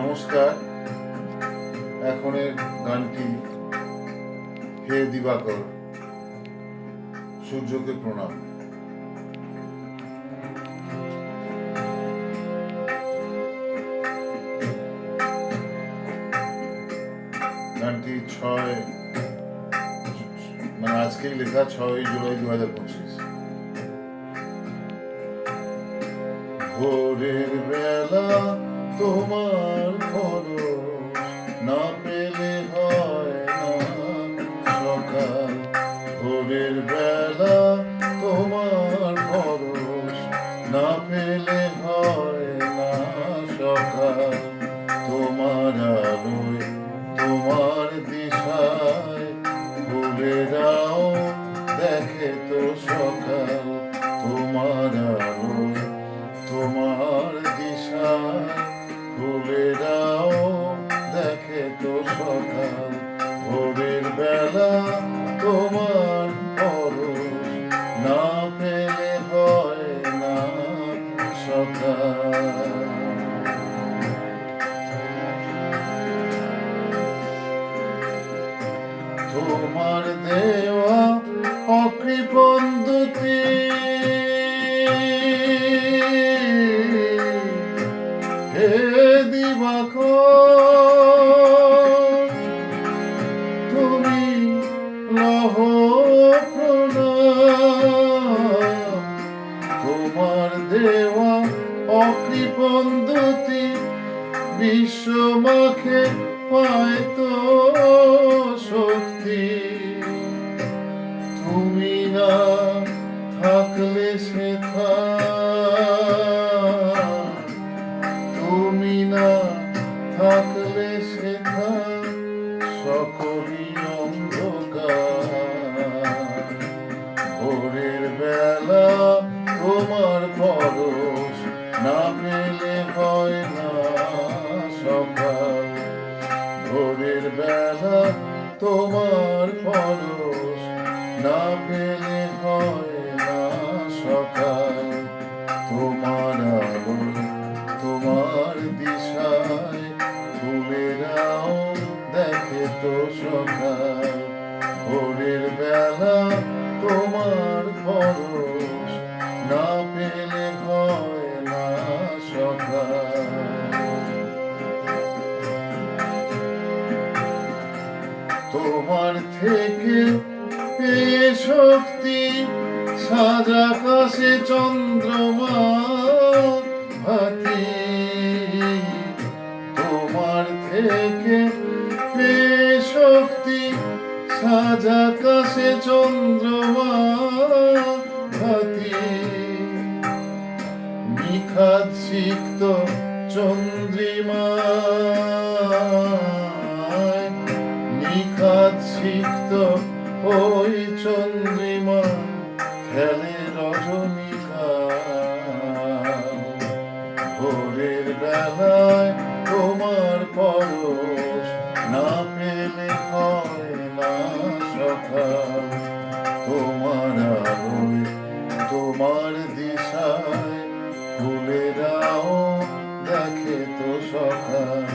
নমস্কার। এখনের গানটি হে দিবাকর, সূর্যকে প্রণাম। গানটি ছয় মানে আজকেই লেখা ছয় জুলাই দু হাজার পঁচিশ। ভোরের বেলা তোমার খরচ। তো সকাল ভোরের বেলা তোমার পরশ না পেলে হয় না সকাল। তোমার দেওয়া অকৃপণ তোমার দেওয়া অকৃপণ বিশ্বমাখে পায় তোমার পরশ না পেলে হয় না সকাল। তোমার আলো তোমার দিশায় ফুলেরাও দেখে তো সকাল। ভোরের বেলা তোমার পরশ থেকে পেয়ে শক্তি সাজা কাশে চন্দ্রমা তোমার থেকে পেয়ে শক্তি সাজা কাশে চন্দ্রমা ভাতি। নিখাত চন্দ্রিমা খেলে রজনীকা ভোরের বেলায় তোমার পরশ না পেলে হয় না সকাল তোমার আলোয়, তোমার দিশায় ফুলেরাও দেখে তো সকাল